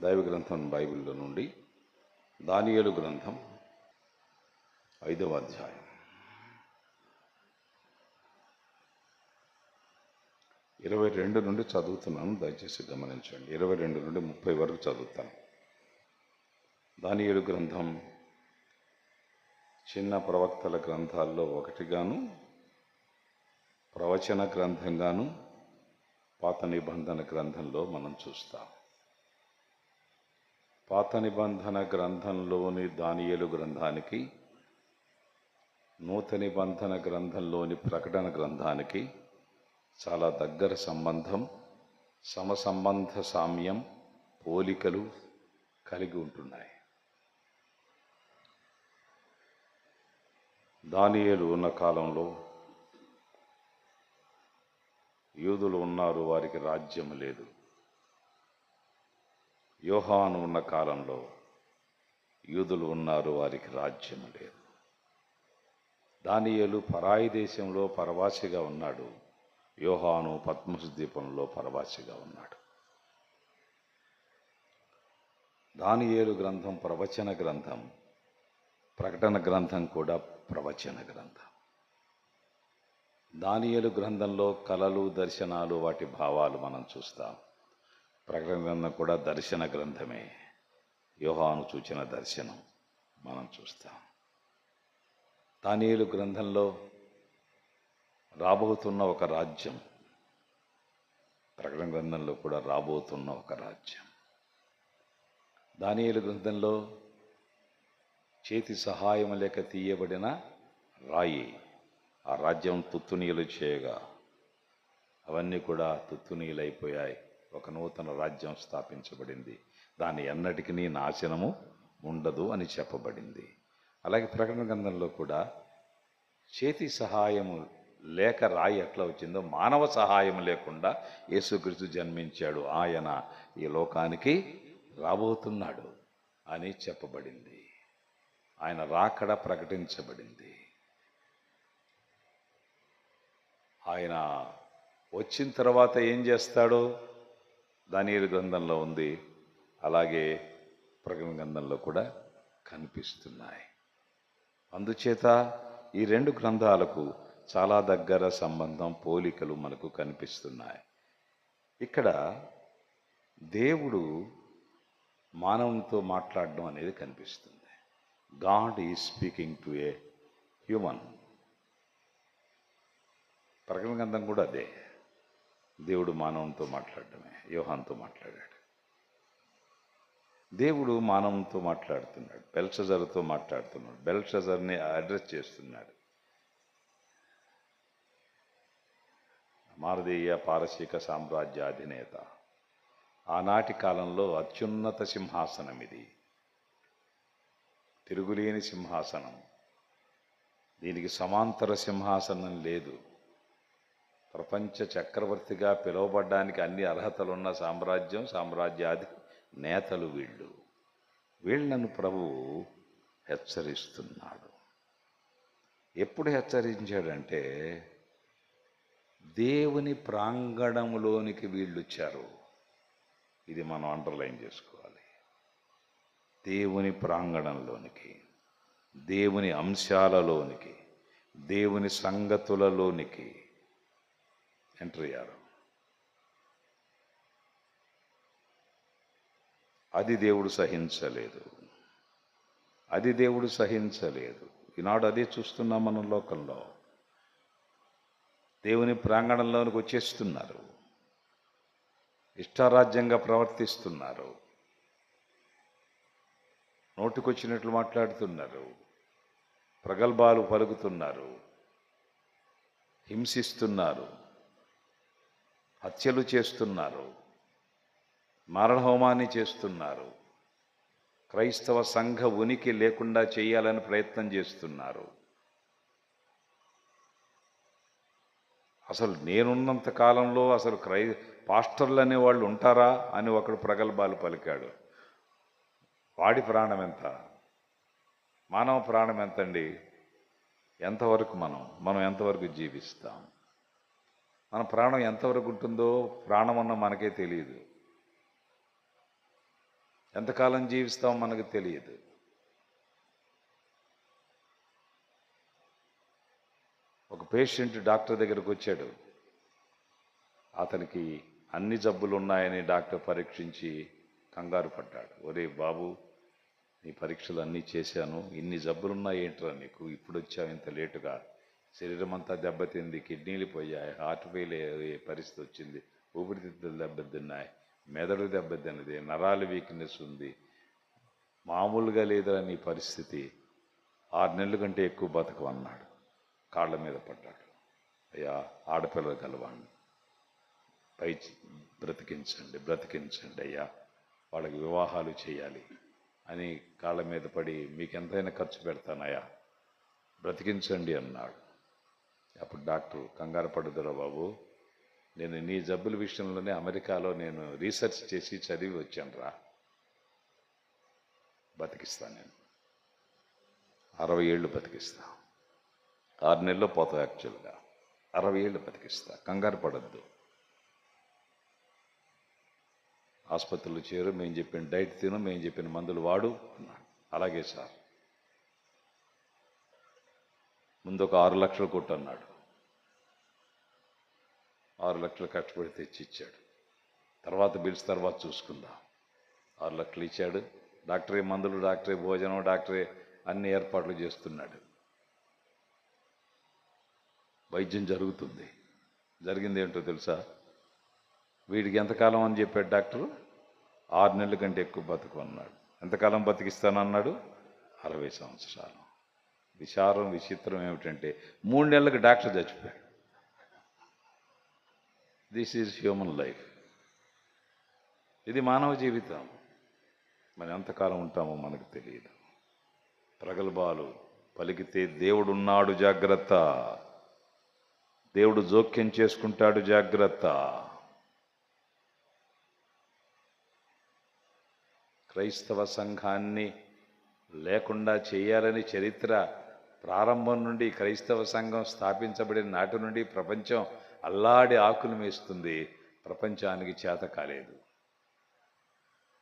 దైవ గ్రంథం బైబిల్లో నుండి దానియలు గ్రంథం ఐదవ అధ్యాయం. ఇరవై రెండు నుండి చదువుతున్నాను దయచేసి గమనించండి. ఇరవై రెండు నుండి ముప్పై వరకు చదువుతాను. దానియలు గ్రంథం చిన్న ప్రవక్తల గ్రంథాల్లో ఒకటిగాను ప్రవచన గ్రంథంగాను పాత నిబంధన గ్రంథంలో మనం చూస్తాం. పాత నిబంధన గ్రంథంలోని దానియలు గ్రంథానికి నూతన నిబంధన గ్రంథంలోని ప్రకటన గ్రంథానికి చాలా దగ్గర సంబంధం సమసంబంధ సామ్యం పోలికలు కలిగి ఉంటున్నాయి. దానియేలు ఉన్న కాలంలో యూదులు ఉన్నారు వారికి రాజ్యం లేదు. యోహాను ఉన్న కాలంలో యూదులు ఉన్నారు వారికి రాజ్యం లేదు. దానియేలు పరాయి దేశంలో పరవాసిగా ఉన్నాడు. యోహాను పద్మసుద్వీపంలో పరవాసిగా ఉన్నాడు. దానియేలు గ్రంథం ప్రవచన గ్రంథం ప్రకటన గ్రంథం కూడా ప్రవచన గ్రంథం. దానియలు గ్రంథంలో కళలు దర్శనాలు వాటి భావాలు మనం చూస్తాం. ప్రకటన గ్రంథం కూడా దర్శన గ్రంథమే. యోహాను చూచిన దర్శనం మనం చూస్తాం. తానీయులు గ్రంథంలో రాబోతున్న ఒక రాజ్యం ప్రకటన గ్రంథంలో కూడా రాబోతున్న ఒక రాజ్యం. దానియలు గ్రంథంలో చేతి సహాయం లేక తీయబడిన రాయి ఆ రాజ్యం తుత్తునీయులు చేయగా అవన్నీ కూడా తుత్తునీయులైపోయాయి ఒక నూతన రాజ్యం స్థాపించబడింది. దాని ఎన్నటికీ నాశనము ఉండదు అని చెప్పబడింది. అలాగే ప్రకటన గ్రంథంలో కూడా చేతి సహాయము లేక రాయి ఎట్లా వచ్చిందో మానవ సహాయం లేకుండా యేసుక్రీస్తు జన్మించాడు. ఆయన ఈ లోకానికి రాబోతున్నాడు అని చెప్పబడింది. ఆయన రాకడ ప్రకటించబడింది. ఆయన వచ్చిన తర్వాత ఏం చేస్తాడో? దానియలు గ్రంథంలో ఉంది. అలాగే ప్రకటన గ్రంథంలో కూడా కనిపిస్తున్నాయి. అందుచేత ఈ రెండు గ్రంథాలకు చాలా దగ్గర సంబంధం పోలికలు మనకు కనిపిస్తున్నాయి. ఇక్కడ దేవుడు మానవునితో మాట్లాడడం అనేది కనిపిస్తుంది. గాడ్ ఈ స్పీకింగ్ టు ఏ హ్యూమన్. ప్రకటన గ్రంథం కూడా అదే. దేవుడు మానవంతో మాట్లాడటమే యోహాన్తో మాట్లాడాడు. దేవుడు మానవంతో మాట్లాడుతున్నాడు బెల్షజర్తో మాట్లాడుతున్నాడు బెల్షజర్ని అడ్రస్ చేస్తున్నాడు. మారదీయ పారసీక సామ్రాజ్య అధినేత. ఆనాటి కాలంలో అత్యున్నత సింహాసనం ఇది. తిరుగులేని సింహాసనం. దీనికి సమాంతర సింహాసనం లేదు. ప్రపంచ చక్రవర్తిగా పిలువబడ్డానికి అన్ని అర్హతలున్న సామ్రాజ్యం సామ్రాజ్యాది నేతలు వీళ్ళు. వీళ్ళను ప్రభువు హెచ్చరిస్తున్నాడు. ఎప్పుడు హెచ్చరించాడంటే దేవుని ప్రాంగణంలోనికి వీళ్ళు వచ్చారు. ఇది మనం అండర్లైన్ చేసుకోవాలి. దేవుని ప్రాంగణంలోనికి దేవుని అంశాలలోనికి దేవుని సంగతులలోనికి ఎంటర్ అయ్యారు అది దేవుడు సహించలేదు. అది దేవుడు సహించలేదు. ఈనాడు అదే చూస్తున్నాం మనం లోకంలో. దేవుని ప్రాంగణంలోనికి వచ్చేస్తున్నారు. ఇష్టారాజ్యంగా ప్రవర్తిస్తున్నారు. నోటికొచ్చినట్లు మాట్లాడుతున్నారు. ప్రగల్భాలు పలుకుతున్నారు. హింసిస్తున్నారు. హత్యలు చేస్తున్నారు. మారణహోమాన్ని చేస్తున్నారు. క్రైస్తవ సంఘ ఉనికి లేకుండా చేయాలని ప్రయత్నం చేస్తున్నారు. అసలు నేనున్నంత కాలంలో అసలు క్రై పాస్టర్లు అనే వాళ్ళు ఉంటారా అని ఒకడు ప్రగల్భాలు పలికాడు. వాడి ప్రాణం ఎంత? మానవ ప్రాణం ఎంతండి? ఎంతవరకు మనం? మనం ఎంతవరకు జీవిస్తాం? మన ప్రాణం ఎంతవరకు ఉంటుందో ప్రాణం అన్న మనకే తెలియదు. ఎంతకాలం జీవిస్తాం మనకు తెలియదు. ఒక పేషెంట్ డాక్టర్ దగ్గరకు వచ్చాడు. అతనికి అన్ని జబ్బులు ఉన్నాయని డాక్టర్ పరీక్షించి కంగారు పడ్డాడు. ఒరే బాబు నీ పరీక్షలు అన్నీ చేశాను. ఇన్ని జబ్బులు ఉన్నాయి ఏంట్రా నీకు? ఇప్పుడు వచ్చావు ఇంత లేటుగా. శరీరం అంతా దెబ్బతింది కిడ్నీలు పోయాయి హార్ట్ ఫెయిల్ అయ్యే పరిస్థితి వచ్చింది ఊపిరితిత్తులు దెబ్బతిన్నాయి మెదడు దెబ్బతిన్నది నరాలు వీక్నెస్ ఉంది. మామూలుగా లేదురా నీ పరిస్థితి. ఆరు నెలల కంటే ఎక్కువ బతకం అన్నాడు. కాళ్ళ మీద పడ్డాడు. అయ్యా ఆడపిల్లలు కలవాడిని పై బ్రతికించండి బ్రతికించండి అయ్యా. వాళ్ళకి వివాహాలు చేయాలి అని కాళ్ళ మీద పడి మీకు ఎంతైనా ఖర్చు పెడతానయ్యా. బ్రతికించండి అన్నాడు. అప్పుడు డాక్టర్ కంగారు పడుదురా బాబు. నేను నీ జబ్బుల విషయంలోనే అమెరికాలో నేను రీసెర్చ్ చేసి చదివి వచ్చాను రా బతికిస్తాను నేను. అరవై ఏళ్ళు బతికిస్తా. ఆరు నెలల్లో పోతావు యాక్చువల్గా. అరవై ఏళ్ళు బతికిస్తా. కంగారు పడద్దు. ఆసుపత్రిలో చేరు మేము చెప్పిన డైట్ తిను మేము చెప్పిన మందులు వాడు అన్నాడు. అలాగే సార్. ముందు ఒక ఆరు లక్షలు కొట్టు అన్నాడు. ఆరు లక్షలు కష్టపడి తెచ్చి ఇచ్చాడు తర్వాత బిల్స్ తర్వాత చూసుకుందాం. ఆరు లక్షలు ఇచ్చాడు. డాక్టరే మందులు డాక్టరే భోజనం డాక్టరే అన్ని ఏర్పాట్లు చేస్తున్నాడు. వైద్యం జరుగుతుంది. జరిగింది ఏంటో తెలుసా? వీడికి ఎంతకాలం అని చెప్పాడు డాక్టరు? ఆరు నెలల కంటే ఎక్కువ బతుకు అన్నాడు. ఎంతకాలం బతికిస్తానన్నాడు? అరవై సంవత్సరాలు. విచారం విచిత్రం ఏమిటంటే మూడు నెలలకు డాక్టర్ చచ్చిపోయాడు. దిస్ ఈజ్ హ్యూమన్ లైఫ్ ఇది మానవ జీవితం. మనం ఎంతకాలం ఉంటామో మనకు తెలియదు. ప్రగల్భాలు పలికితే దేవుడున్నాడు జాగ్రత్త. దేవుడు జోక్యం చేసుకుంటాడు జాగ్రత్త. క్రైస్తవ సంఘాన్ని లేకుండా చేయాలని చరిత్ర ప్రారంభం నుండి క్రైస్తవ సంఘం స్థాపించబడిన నాటి నుండి ప్రపంచం అల్లాడి ఆకులు మేస్తుంది. ప్రపంచానికి చేత కాలేదు.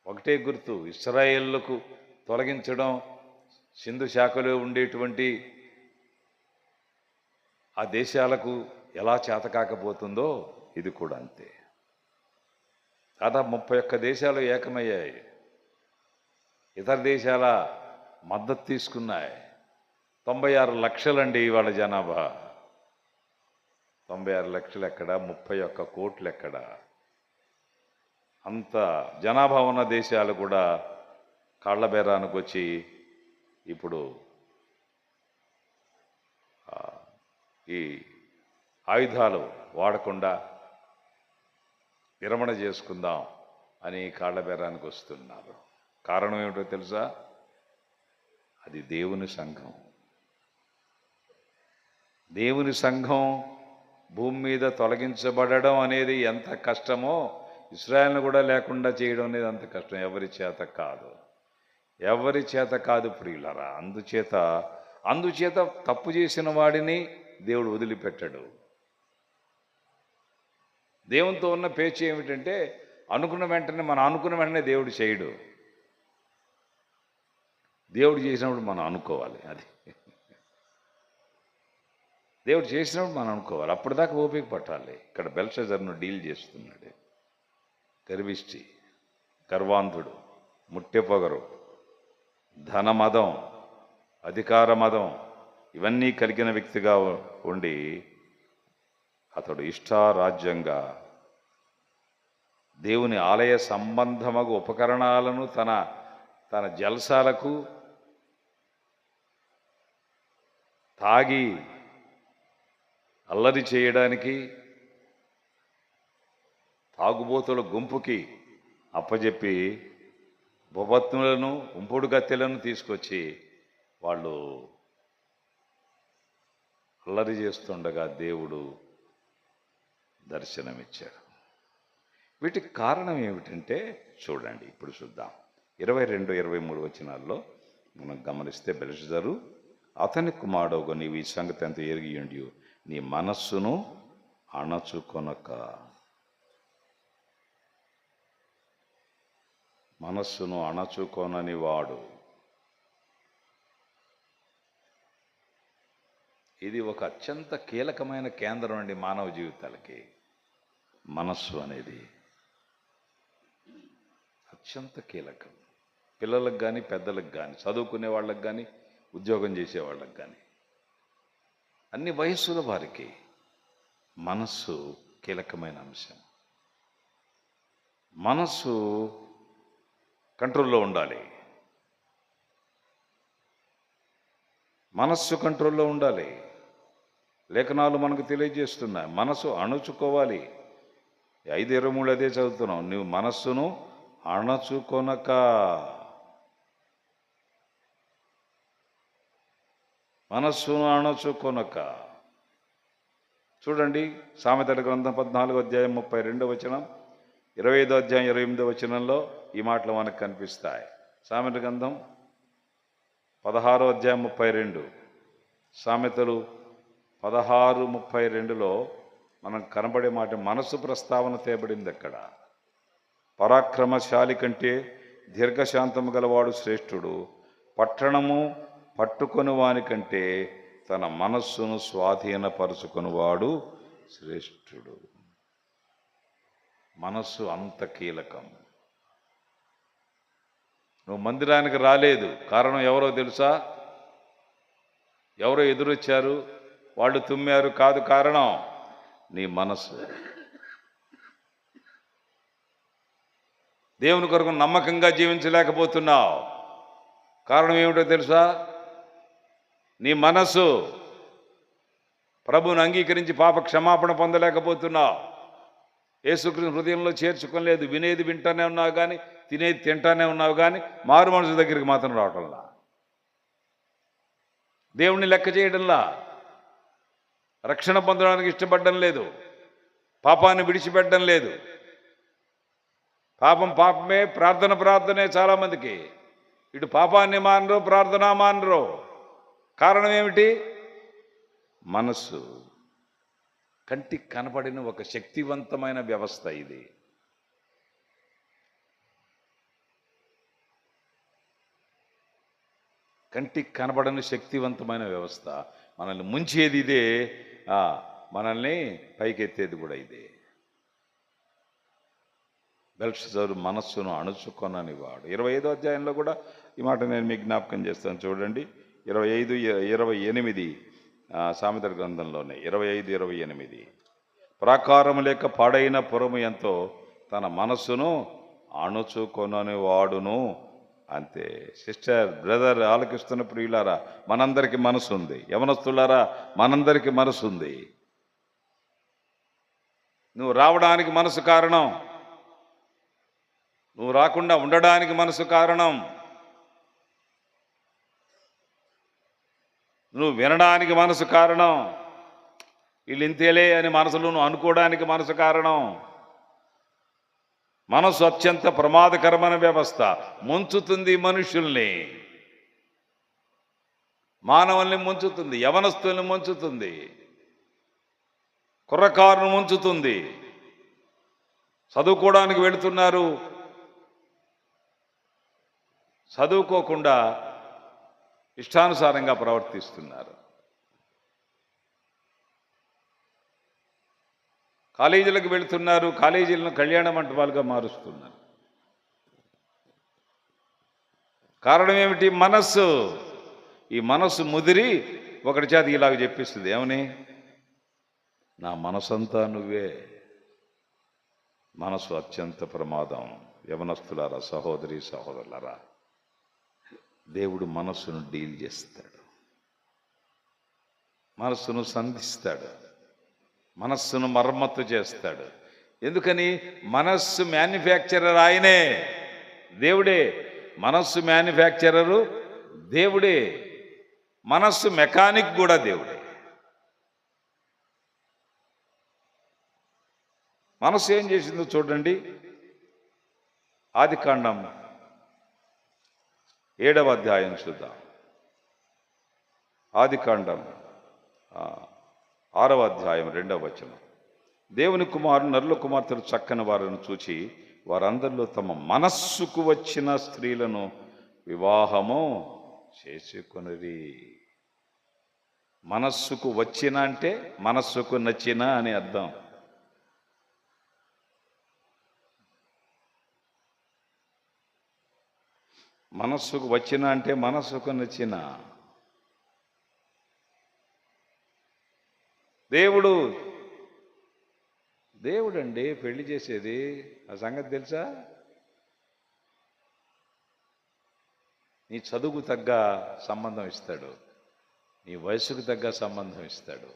ఒకటే గుర్తు ఇస్రాయేళ్ళకు తొలగించడం సింధు శాఖలో ఉండేటువంటి ఆ దేశాలకు ఎలా చేత కాకపోతుందో ఇది కూడా అంతే. దాదాపు ముప్పై ఒక్క దేశాలు ఏకమయ్యాయి. ఇతర దేశాల మద్దతు తీసుకున్నాయి. తొంభై ఆరు లక్షలండి ఇవాళ జనాభా. తొంభై ఆరు లక్షలు ఎక్కడ ముప్పై ఒక్క కోట్లు ఎక్కడ అంత జనాభా ఉన్న దేశాలు కూడా కాళ్ళబేరానికి వచ్చి ఇప్పుడు ఈ ఆయుధాలు వాడకుండా విరమణ చేసుకుందాం అని కాళ్ళబేరానికి వస్తున్నారు కారణం ఏమిటో తెలుసా? అది దేవుని సంఘం. దేవుని సంఘం భూమి మీద తొలగించబడడం అనేది ఎంత కష్టమో ఇస్రాయల్ని కూడా లేకుండా చేయడం అనేది అంత కష్టం. ఎవరి చేత కాదు. ఎవరి చేత కాదు ప్రియులరా. అందుచేత అందుచేత తప్పు చేసిన వాడిని దేవుడు వదిలిపెట్టడు. దేవునితో ఉన్న పేచి ఏమిటంటే అనుకున్న వెంటనే మనం అనుకున్న వెంటనే దేవుడు చేయడు. దేవుడు చేసినప్పుడు మనం అనుకోవాలి. అది దేవుడు చేసినప్పుడు మనం అనుకోవాలి. అప్పటిదాకా ఓపిక పట్టాలి. ఇక్కడ బెల్షజర్ను డీల్ చేస్తున్నాడు. గర్విష్టి గర్వాంధుడు ముట్టెపొగరు ధనమదం అధికార మదం ఇవన్నీ కలిగిన వ్యక్తిగా ఉండి అతడు ఇష్టారాజ్యంగా దేవుని ఆలయ సంబంధమగు ఉపకరణాలను తన తన జల్సాలకు తాగి అల్లరి చేయడానికి తాగుబోతుల గుంపుకి అప్పజెప్పి భూపత్నులను ఉంపుడు గత్తెలను తీసుకొచ్చి వాళ్ళు అల్లరి చేస్తుండగా దేవుడు దర్శనమిచ్చాడు. వీటికి కారణం ఏమిటంటే చూడండి ఇప్పుడు చూద్దాం. ఇరవై రెండు ఇరవై మూడు వచనాల్లో మనం గమనిస్తే బెలిషజరు అతని కుమారుడుగా నీవు ఈ సంగతి ఎంత ఎరిగియుండి నీ మనస్సును అణచుకొనక. మనస్సును అణచుకొనని వాడు. ఇది ఒక అత్యంత కీలకమైన కేంద్రం అండి మానవ జీవితాలకి. మనస్సు అనేది. అత్యంత కీలకం. పిల్లలకు కానీ పెద్దలకు కానీ చదువుకునే వాళ్ళకి కానీ ఉద్యోగం చేసే వాళ్ళకి కానీ అన్ని వయస్సుల వారికి మనస్సు కీలకమైన అంశం. మనస్సు కంట్రోల్లో ఉండాలి. మనస్సు కంట్రోల్లో ఉండాలి. లేఖనాలు మనకు తెలియజేస్తున్నాయి. మనసు అణుచుకోవాలి. ఐదు ఇరవై మూడు అదే చదువుతున్నాం నువ్వు మనస్సును అణచుకొనక మనస్సును అణచుకొనక. చూడండి సామెతల గ్రంథం పద్నాలుగో అధ్యాయం ముప్పై రెండో వచనం ఇరవై ఐదో అధ్యాయం ఇరవై ఎనిమిదో వచనంలో ఈ మాటలు మనకు కనిపిస్తాయి. సామెత గ్రంథం పదహారో అధ్యాయం ముప్పై రెండు. సామెతలు పదహారు ముప్పై రెండులో మనం కనబడే మాట మనసు ప్రస్తావన తేబడింది అక్కడ. పరాక్రమశాలి కంటే దీర్ఘశాంతము గలవాడు శ్రేష్ఠుడు. పట్టణము పట్టుకొని వాని కంటే తన మనస్సును స్వాధీనపరుచుకునివాడు శ్రేష్ఠుడు. మనస్సు అంత కీలకం. నువ్వు మందిరానికి రాలేదు. కారణం ఎవరో తెలుసా? ఎవరో ఎదురొచ్చారు? వాళ్ళు తుమ్మారు. కాదు కారణం నీ మనస్సు. దేవుని కొరకు నమ్మకంగా జీవించలేకపోతున్నావు. కారణం ఏమిటో తెలుసా? నీ మనస్సు ప్రభువుని అంగీకరించి పాప క్షమాపణ పొందలేకపోతున్నావు. యేసుకృష్ణ హృదయంలో చేర్చుకోలేదు వినేది వింటానే ఉన్నావు కానీ తినేది తింటానే ఉన్నావు కానీ మారు మనసు దగ్గరికి మాత్రం రావటంలా. దేవుణ్ణి లెక్క చేయడంలా. రక్షణ పొందడానికి ఇష్టపడడం లేదు. పాపాన్ని విడిచిపెట్టడం లేదు. పాపం పాపమే ప్రార్థన ప్రార్థనే చాలామందికి. ఇటు పాపాన్ని మానరు ప్రార్థన మానరు. కారణం ఏమిటి మనస్సు. కంటికి కనపడిన ఒక శక్తివంతమైన వ్యవస్థ ఇది. కంటికి కనబడని శక్తివంతమైన వ్యవస్థ. మనల్ని ముంచేది ఇదే. మనల్ని పైకెత్తేది కూడా ఇదే. బెల్షజరు మనస్సును అణుచుకొనని వాడు ఇరవై ఐదో అధ్యాయంలో కూడా ఈ మాట నేను మీకు జ్ఞాపకం చేస్తాను. చూడండి. ఇరవై ఐదు ఇరవై ఎనిమిది ఆ, సామెతల గ్రంథంలోనే. ఇరవై ఐదు ఇరవై ఎనిమిది. ప్రాకారం లేక పాడైన పురము ఎంతో తన మనస్సును అణుచుకొనని వాడును అంతే. సిస్టర్ బ్రదర్ ఆలకిస్తున్న ప్రియులారా మనందరికీ మనసు ఉంది యవనస్తులారా? మనందరికీ మనసు ఉంది నువ్వు రావడానికి మనసు కారణం. నువ్వు రాకుండా ఉండడానికి మనసు కారణం. నువ్వు వినడానికి మనసు కారణం. వీళ్ళు ఇంతేలే అని మనసులో నువ్వు అనుకోవడానికి మనసు కారణం. మనసు అత్యంత ప్రమాదకరమైన వ్యవస్థ. ముంచుతుంది మనుషుల్ని. మానవుల్ని ముంచుతుంది యవనస్తుల్ని ముంచుతుంది. కుర్రకారును ముంచుతుంది. చదువుకోవడానికి వెళుతున్నారు. చదువుకోకుండా ఇష్టానుసారంగా ప్రవర్తిస్తున్నారు. కాలేజీలకు వెళుతున్నారు కాలేజీలను కళ్యాణ మంటపాలుగా మారుస్తున్నారు. కారణం ఏమిటి? మనస్సు. ఈ మనస్సు ముదిరి ఒకటి చేత ఇలాగ చెప్పిస్తుంది. ఏమని? నా మనసంతా నువ్వే. మనసు అత్యంత ప్రమాదం. యవనస్తులారా సహోదరి సహోదరులరా దేవుడు మనస్సును డీల్ చేస్తాడు. మనస్సును సంధిస్తాడు. మనస్సును మరమ్మత్తు చేస్తాడు. ఎందుకని? మనస్సు మ్యానుఫ్యాక్చరర్ ఆయనే. దేవుడే. మనస్సు మ్యానుఫ్యాక్చరరు దేవుడే. మనస్సు మెకానిక్ కూడా దేవుడే. మనస్సు ఏం చేసిందో చూడండి. ఆది కాండం ఏడవ అధ్యాయం చూద్దాం. ఆదికాండం ఆరవ అధ్యాయం రెండవ వచనం. దేవుని కుమారుడు నరుల కుమార్తెలు చక్కని వారిని చూచి వారందరిలో తమ మనస్సుకు వచ్చిన స్త్రీలను వివాహము చేసుకొనిరి. మనస్సుకు వచ్చిన అంటే మనస్సుకు నచ్చిన అని అర్థం. మనస్సుకు వచ్చిన అంటే మనస్సుకు నచ్చిన. దేవుడు దేవుడు అండి పెళ్ళి చేసేది. ఆ సంగతి తెలుసా? నీ చదువుకు తగ్గ సంబంధం ఇస్తాడు. నీ వయసుకు తగ్గ సంబంధం ఇస్తాడు.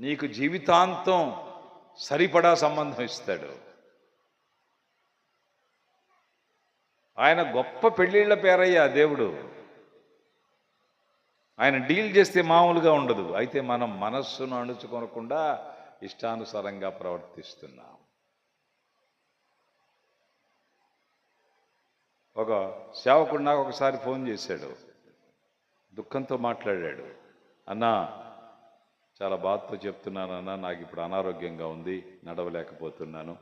నీకు జీవితాంతం సరిపడా సంబంధం ఇస్తాడు. ఆయన గొప్ప పెళ్ళిళ్ళ పేరయ్యా దేవుడు. ఆయన డీల్ చేస్తే మామూలుగా ఉండదు. అయితే మనం మనస్సును అణుచుకొనకుండా ఇష్టానుసారంగా ప్రవర్తిస్తున్నాం. ఒక సేవకుడు నాకు ఒకసారి ఫోన్ చేశాడు. దుఃఖంతో మాట్లాడాడు. అన్నా చాలా బాధతో చెప్తున్నానన్నా నాకు ఇప్పుడు అనారోగ్యంగా ఉంది నడవలేకపోతున్నాను.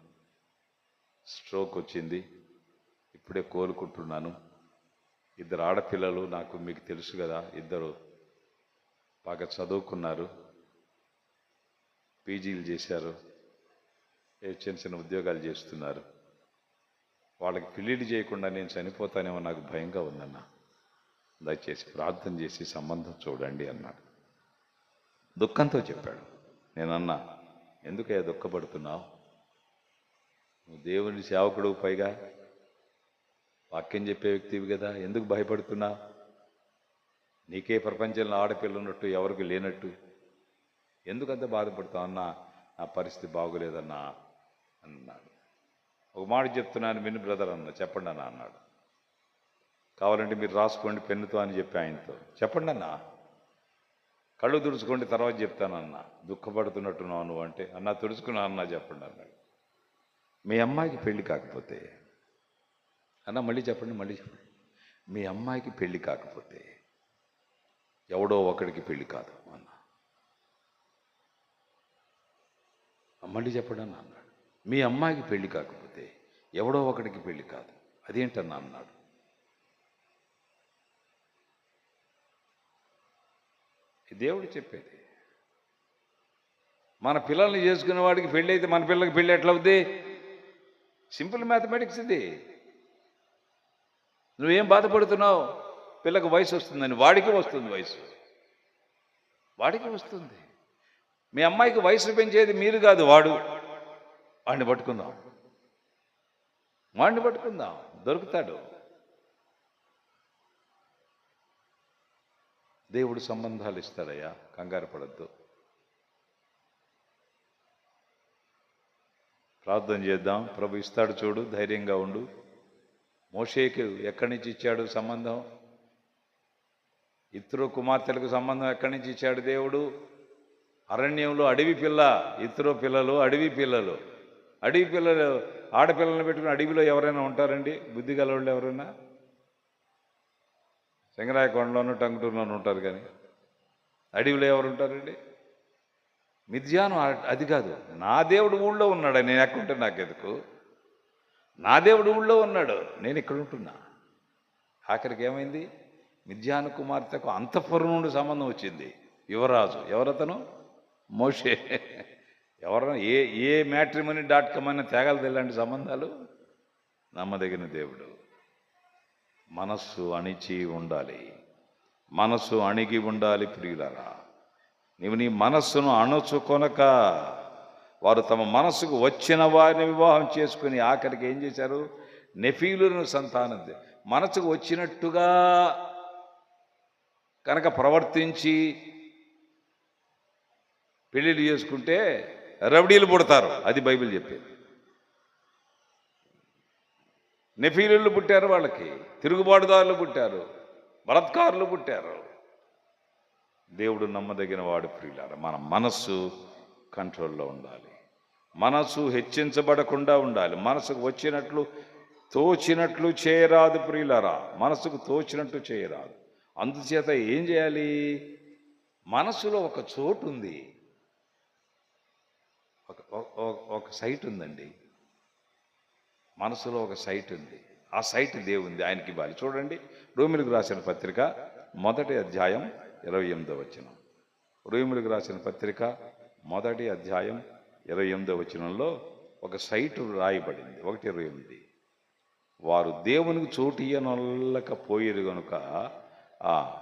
స్ట్రోక్ వచ్చింది. ఇప్పుడే కోలుకుంటున్నాను. ఇద్దరు ఆడపిల్లలు నాకు మీకు తెలుసు కదా ఇద్దరు బాగా చదువుకున్నారు పీజీలు చేశారు ఏ చిన్న చిన్న ఉద్యోగాలు చేస్తున్నారు. వాళ్ళకి పెళ్ళిళ్ళు చేయకుండా నేను చనిపోతానేమో నాకు భయంగా ఉందన్న. దయచేసి ప్రార్థన చేసి సంబంధం చూడండి అన్నాడు. దుఃఖంతో చెప్పాడు. నేనన్నా ఎందుకయ్యా దుఃఖపడుతున్నావు? నువ్వు దేవుని సేవకుడు పైగా వాక్యం చెప్పే వ్యక్తివి కదా ఎందుకు భయపడుతున్నా? నీకే ప్రపంచంలో ఆడపిల్ల ఉన్నట్టు ఎవరికి లేనట్టు. ఎందుకంత బాధపడతావు అన్నా నా పరిస్థితి బాగోలేదన్నా అన్నాడు. ఒక మాట చెప్తున్నాను విని బ్రదర్ అన్న చెప్పండి అన్న అన్నాడు. కావాలంటే మీరు రాసుకోండి పెన్నుతో అని చెప్పి ఆయనతో చెప్పండి అన్న. కళ్ళు తుడుచుకోండి తర్వాత చెప్తానన్న దుఃఖపడుతున్నట్టున్నావు నువ్వు అంటే అన్న తుడుచుకున్నా అన్న చెప్పండి అన్నాడు. మీ అమ్మాయికి పెళ్ళి కాకపోతే అన్న మళ్ళీ చెప్పండి మళ్ళీ చెప్పండి. మీ అమ్మాయికి పెళ్ళి కాకపోతే ఎవడో ఒకడికి పెళ్ళి కాదు అన్న. మళ్ళీ చెప్పండి అన్న అన్నాడు. మీ అమ్మాయికి పెళ్ళి కాకపోతే ఎవడో ఒకడికి పెళ్ళి కాదు. అదేంటన్నా అన్నాడు. దేవుడు చెప్పేది మన పిల్లల్ని చేసుకునే వాడికి పెళ్ళి అయితే మన పిల్లకి పెళ్ళి ఎట్లా అవుద్ది? సింపుల్ మ్యాథమెటిక్స్ ఇది. నువ్వేం బాధపడుతున్నావు? పిల్లకి వయసు వస్తుందని. వాడికి వస్తుంది వయసు. వాడికి వస్తుంది. మీ అమ్మాయికి వయసు పెంచేది మీరు కాదు వాడు. వాడిని పట్టుకుందాం. వాడిని పట్టుకుందాం. దొరుకుతాడు. దేవుడు సంబంధాలు ఇస్తాడయ్యా. కంగారు పడద్దు. ప్రార్థన చేద్దాం. ప్రభు ఇస్తాడు చూడు ధైర్యంగా ఉండు. మోషేకి ఎక్కడి నుంచి ఇచ్చాడు సంబంధం? ఇతరు కుమార్తెలకు సంబంధం ఎక్కడి నుంచి ఇచ్చాడు దేవుడు? అరణ్యంలో అడవి పిల్ల ఇతరు పిల్లలు అడవి పిల్లలు. అడవి పిల్లలు ఆడపిల్లలను పెట్టుకుని అడవిలో ఎవరైనా ఉంటారండి? బుద్ధి గలవాళ్ళు ఎవరైనా సింగరాయకొండలోనూ టంగుటూరులోనూ ఉంటారు కానీ. అడవిలో ఎవరు ఉంటారండి? మిథ్యాను అది కాదు. నా దేవుడు ఊళ్ళో ఉన్నాడు. నేను ఎక్కడుంటే నాకు ఎందుకు నా దేవుడు ఊళ్ళో ఉన్నాడు నేను ఇక్కడ ఉంటున్నా. ఆఖరికి ఏమైంది? మిథ్యాను కుమార్తెకు అంతఃపురం నుండి సంబంధం వచ్చింది. యువరాజు ఎవరతను? మోషే. ఎవరైనా ఏ ఏ మ్యాట్రిమనీ డాట్ కామ్ అయినా తేగలదు ఇలాంటి సంబంధాలు? నమ్మదగిన దేవుడు మనస్సు అణిచి ఉండాలి. మనస్సు అణిగి ఉండాలి ప్రియులరా. నీవు నీ మనస్సును అణుచుకొనక వారు తమ మనసుకు వచ్చిన వారిని వివాహం చేసుకుని ఆఖరికి ఏం చేశారు? నెఫీలును సంతానం మనసుకు వచ్చినట్టుగా కనుక ప్రవర్తించి పెళ్ళిళ్ళు చేసుకుంటే రవడీలు పుడతారు. అది బైబిల్ చెప్పేది. నెఫీలు పుట్టారు వాళ్ళకి. తిరుగుబాటుదారులు పుట్టారు. బలత్కారులు పుట్టారు. దేవుడు నమ్మదగిన వాడు ప్రియులారు మన మనస్సు కంట్రోల్లో ఉండాలి. మనస్సు హెచ్చించబడకుండా ఉండాలి. మనసుకు వచ్చినట్లు తోచినట్లు చేయరాదు ప్రియులరా. మనసుకు తోచినట్టు చేయరాదు. అందుచేత ఏం చేయాలి? మనసులో ఒక చోటు ఉంది. ఒక సైట్ ఉందండి. మనసులో ఒక సైట్ ఉంది. ఆ సైట్ దేవుంది ఆయనకి ఇవ్వాలి. చూడండి రోమిలకు రాసిన పత్రిక మొదటి అధ్యాయం ఇరవై ఎనిమిదో వచ్చిన రోమిలకు రాసిన పత్రిక మొదటి అధ్యాయం ఇరవై ఎనిమిదో వచనంలో ఒక సైటు రాయబడింది. ఒకటి ఇరవై ఎనిమిది. వారు దేవునికి చోటియనొల్లకపోయేరు గనుక ఆ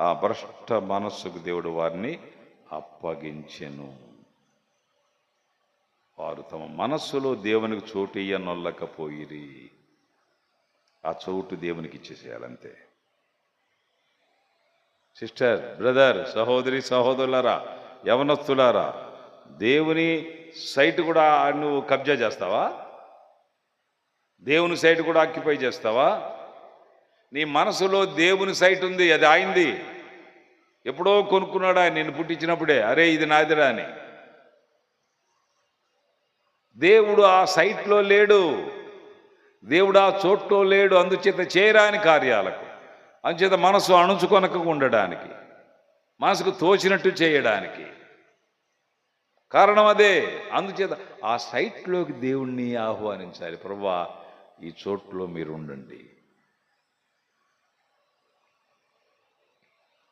ఆ భ్రష్ట మనస్సుకు దేవుడు వారిని అప్పగించెను. వారు తమ మనస్సులో దేవునికి చోటు ఇయ్యనొల్లకపోయిరి. ఆ చోటు దేవునికి ఇచ్చేసేయాలంతే సిస్టర్ బ్రదర్ సహోదరి సహోదరులారా యవనస్తులారా దేవుని సైట్ కూడా నువ్వు కబ్జా చేస్తావా? దేవుని సైట్ కూడా ఆక్యుపై చేస్తావా? నీ మనసులో దేవుని సైట్ ఉంది అది ఆయింది. ఎప్పుడో కొనుక్కున్నాడా నిన్ను పుట్టించినప్పుడే. అరే ఇది నాదిరా అని. దేవుడు ఆ సైట్లో లేడు. దేవుడు ఆ చోట్లో లేడు అందుచేత చేయరాని కార్యాలకు అందుచేత మనసు అణుచుకొనక ఉండడానికి మనసుకు తోచినట్టు చేయడానికి. కారణం అదే. అందుచేత ఆ సైట్లోకి దేవుణ్ణి ఆహ్వానించాలి. ప్రభా ఈ చోట్లో మీరు ఉండండి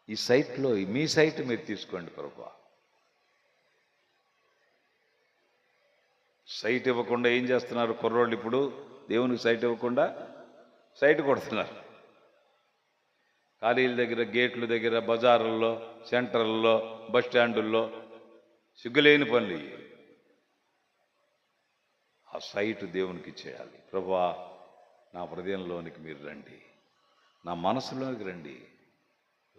ఈ సైట్లో మీ సైట్ మీరు తీసుకోండి ప్రభా. సైట్ ఇవ్వకుండా ఏం చేస్తున్నారు కుర్రోళ్ళు ఇప్పుడు? దేవునికి సైట్ ఇవ్వకుండా సైట్ కొడుతున్నారు. ఖాళీల దగ్గర గేట్ల దగ్గర బజారుల్లో సెంటర్లలో బస్ స్టాండుల్లో సిగ్గులేని పనులు. ఆ సైట్ దేవునికి చేయాలి ప్రభా నా హృదయంలోనికి మీరు రండి. నా మనసులోనికి రండి.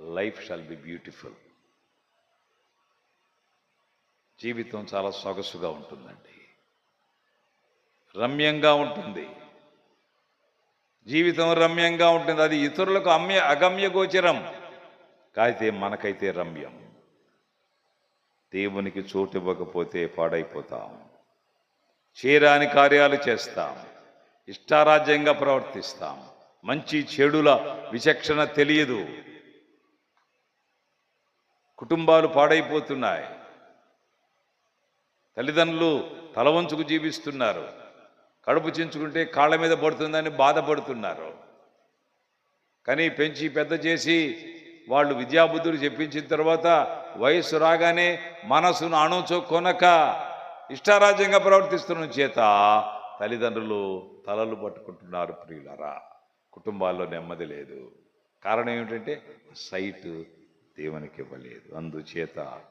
లైఫ్ షాల్ బి బ్యూటిఫుల్ జీవితం చాలా సొగసుగా ఉంటుందండి. రమ్యంగా ఉంటుంది. జీవితం రమ్యంగా ఉంటుంది. అది ఇతరులకు అమ్య అగమ్య గోచరం. కాయితే మనకైతే రమ్యం. దేవునికి చోటు ఇవ్వకపోతే పాడైపోతాం. చేరాని కార్యాలు చేస్తాం. ఇష్టారాజ్యంగా ప్రవర్తిస్తాం. మంచి చెడుల విచక్షణ తెలియదు. కుటుంబాలు పాడైపోతున్నాయి. తల్లిదండ్రులు తలవంచుకు జీవిస్తున్నారు. కడుపు చించుకుంటే కాళ్ళ మీద పడుతుందని బాధపడుతున్నారు. కానీ పెంచి పెద్ద చేసి వాళ్ళు విద్యాబుద్ధులు చెప్పించిన తర్వాత వయస్సు రాగానే మనసును అణుచో ఇష్టారాజ్యంగా ప్రవర్తిస్తున్న చేత తల్లిదండ్రులు తలలు పట్టుకుంటున్నారు ప్రియులరా. కుటుంబాల్లో నెమ్మది లేదు. కారణం ఏమిటంటే సైట్ దేవునికి ఇవ్వలేదు. అందుచేత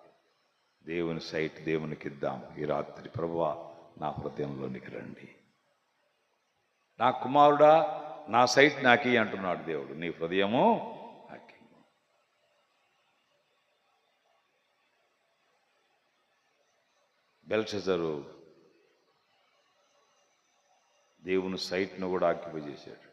దేవుని సైట్ దేవునికి ఇద్దాం ఈ రాత్రి ప్రభువా నా హృదయంలోనికి రండి. నా కుమారుడా నా సైట్ నాకి అంటున్నాడు దేవుడు. నీ హృదయము నాకి బెల్షజరు దేవుని సైట్ను కూడా ఆక్యుపై చేశాడు.